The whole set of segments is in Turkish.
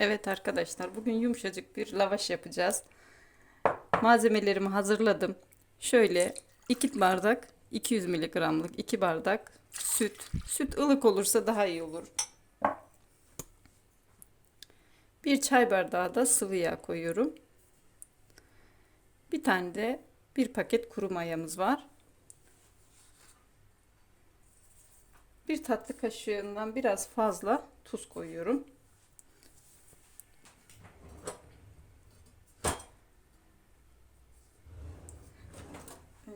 Evet arkadaşlar bugün yumuşacık bir lavaş yapacağız. Malzemelerimi hazırladım. Şöyle 2 bardak 200 miligramlık 2 bardak süt. Süt ılık olursa daha iyi olur. Bir çay bardağı da sıvı yağ koyuyorum. Bir tane de bir paket kuru mayamız var. Bir tatlı kaşığından biraz fazla tuz koyuyorum.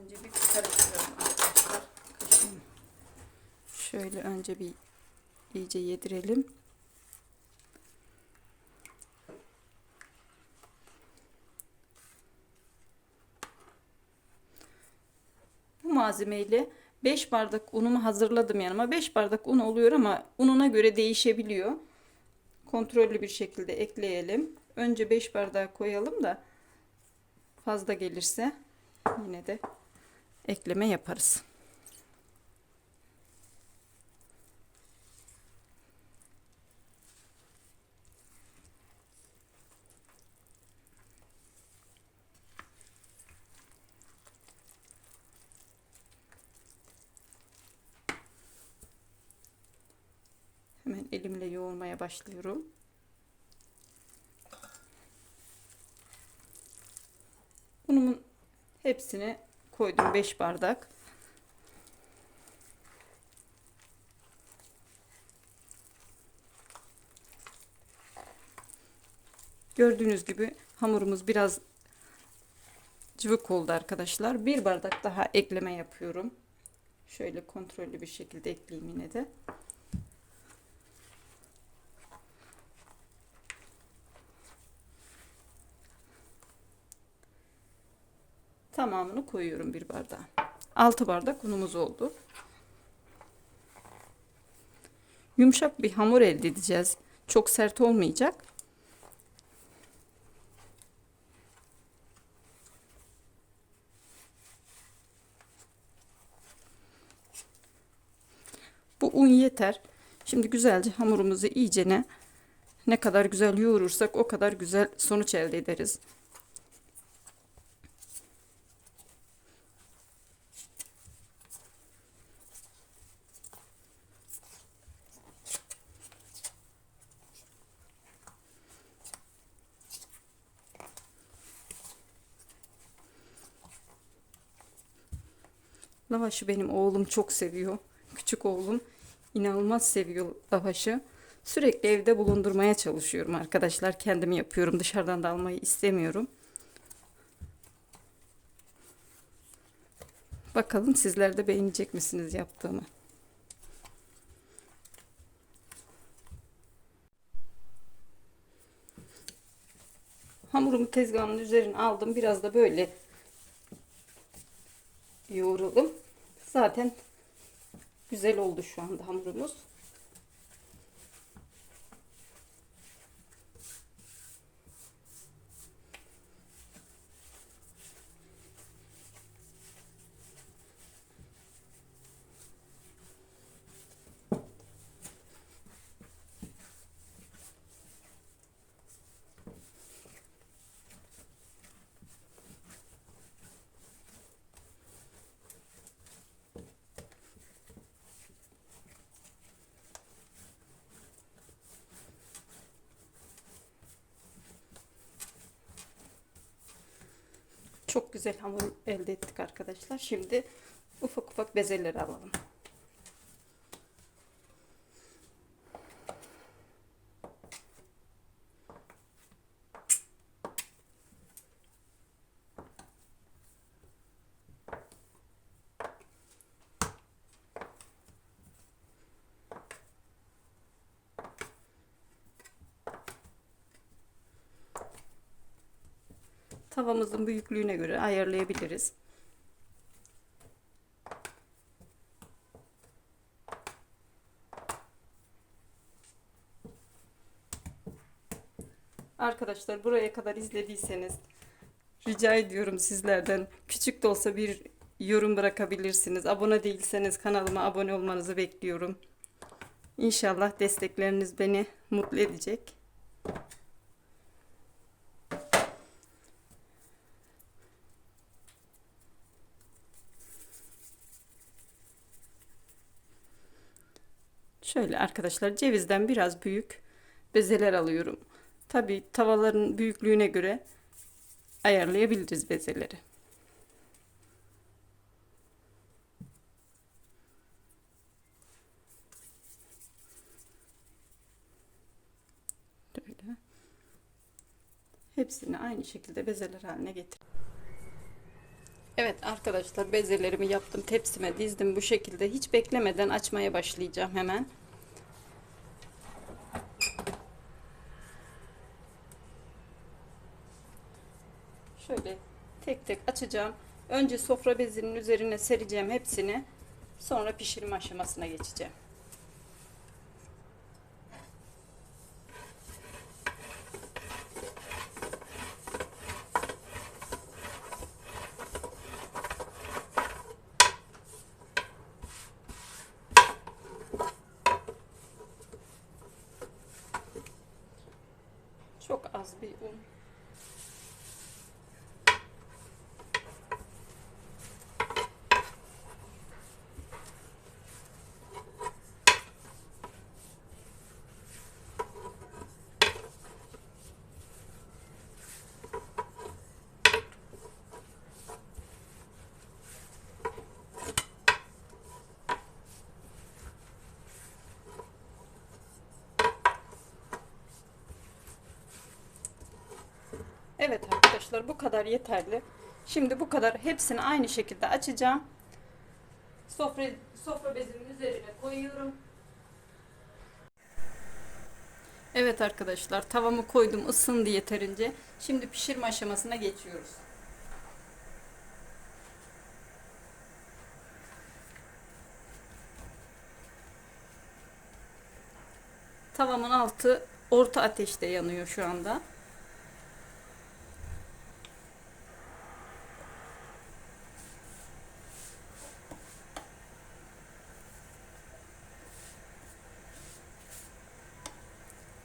Önce bir karıştıralım arkadaşlar. Kaşığım. Şöyle önce bir iyice yedirelim. Bu malzemeyle 5 bardak unumu hazırladım yanıma. 5 bardak un oluyor ama ununa göre değişebiliyor. Kontrollü bir şekilde ekleyelim. Önce 5 bardağı koyalım da fazla gelirse yine de ekleme yaparız. Hemen elimle yoğurmaya başlıyorum. Unumun hepsini koydum 5 bardak. Gördüğünüz gibi hamurumuz biraz cıvık oldu arkadaşlar. Bir bardak daha ekleme yapıyorum. Şöyle kontrollü bir şekilde ekleyeyim yine de. Tamamını koyuyorum bir bardağa. 6 bardak unumuz oldu. Yumuşak bir hamur elde edeceğiz. Çok sert olmayacak. Bu un yeter. Şimdi güzelce hamurumuzu iyicene ne kadar güzel yoğurursak o kadar güzel sonuç elde ederiz. Lavaşı benim oğlum çok seviyor. Küçük oğlum inanılmaz seviyor lavaşı. Sürekli evde bulundurmaya çalışıyorum arkadaşlar. Kendim yapıyorum. Dışarıdan da almayı istemiyorum. Bakalım sizler de beğenecek misiniz yaptığımı? Hamurumu tezgahımın üzerine aldım. Biraz da böyle yoğuralım. Zaten güzel oldu şu anda hamurumuz. Çok güzel hamur elde ettik arkadaşlar. Şimdi ufak ufak bezeleri alalım. Tavamızın büyüklüğüne göre ayarlayabiliriz. Arkadaşlar buraya kadar izlediyseniz rica ediyorum sizlerden küçük de olsa bir yorum bırakabilirsiniz. Abone değilseniz kanalıma abone olmanızı bekliyorum. İnşallah destekleriniz beni mutlu edecek. Şöyle arkadaşlar cevizden biraz büyük bezeler alıyorum. Tabi tavaların büyüklüğüne göre ayarlayabiliriz bezeleri. Böyle. Hepsini aynı şekilde bezeler haline getir. Evet arkadaşlar bezelerimi yaptım. Tepsime dizdim bu şekilde. Hiç beklemeden açmaya başlayacağım hemen. Şöyle tek tek açacağım. Önce sofra bezinin üzerine sereceğim hepsini. Sonra pişirme aşamasına geçeceğim. Çok az bir un. Evet arkadaşlar bu kadar yeterli. Şimdi bu kadar hepsini aynı şekilde açacağım. Sofra, sofra bezinin üzerine koyuyorum. Evet arkadaşlar tavamı koydum ısındı yeterince. Şimdi pişirme aşamasına geçiyoruz. Tavamın altı orta ateşte yanıyor şu anda.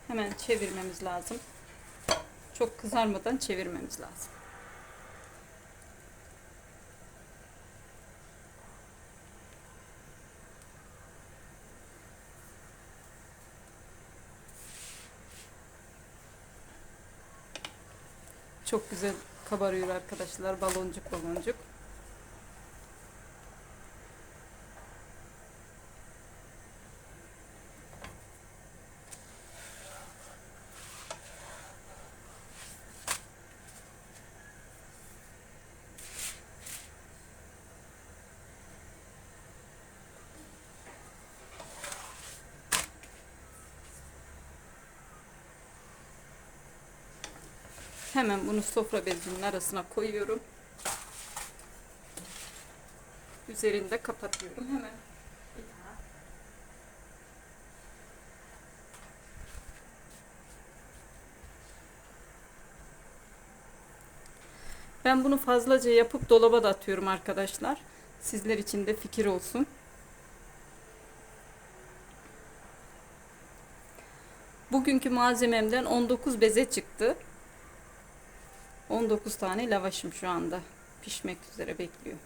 Hemen çevirmemiz lazım. Çok kızarmadan çevirmemiz lazım. Çok güzel kabarıyor arkadaşlar. Baloncuk baloncuk. Hemen bunu sofra bezinin arasına koyuyorum. Üzerinde kapatıyorum. Hemen. Ben bunu fazlaca yapıp dolaba da atıyorum arkadaşlar. Sizler için de fikir olsun. Bugünkü malzememden 19 beze çıktı. 19 tane lavaşım şu anda pişmek üzere bekliyor.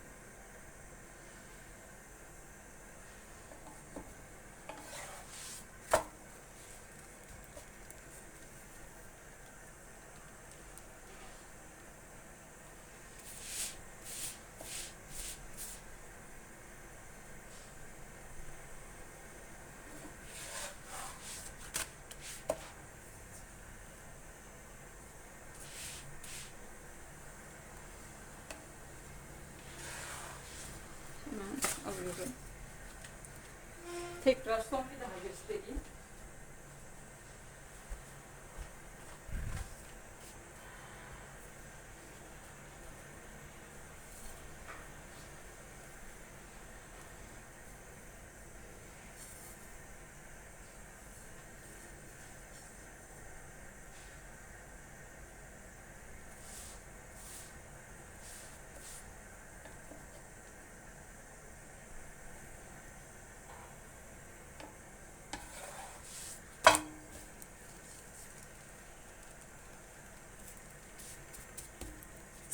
Hemen alıyorum. Tekrar son bir daha göstereyim.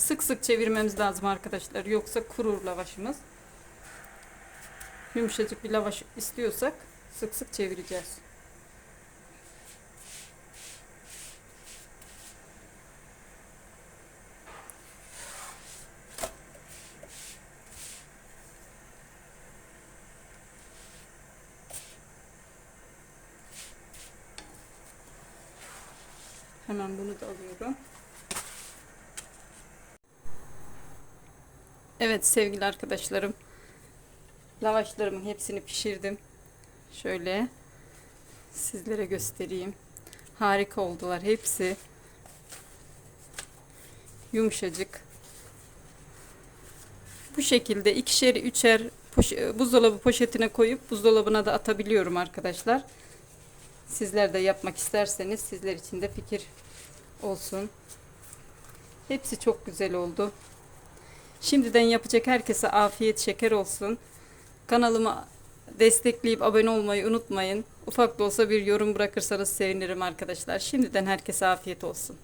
Sık sık çevirmemiz lazım arkadaşlar. Yoksa kurur lavaşımız. Yumuşacık bir lavaş istiyorsak sık sık çevireceğiz. Hemen bunu da alıyorum. Evet sevgili arkadaşlarım. Lavaşlarımın hepsini pişirdim. Şöyle sizlere göstereyim. Harika oldular hepsi. Yumuşacık. Bu şekilde ikişer üçer poş- buzdolabı poşetine koyup buzdolabına da atabiliyorum arkadaşlar. Sizler de yapmak isterseniz sizler için de fikir olsun. Hepsi çok güzel oldu. Şimdiden yapacak herkese afiyet şeker olsun. Kanalıma destekleyip abone olmayı unutmayın. Ufak da olsa bir yorum bırakırsanız sevinirim arkadaşlar. Şimdiden herkese afiyet olsun.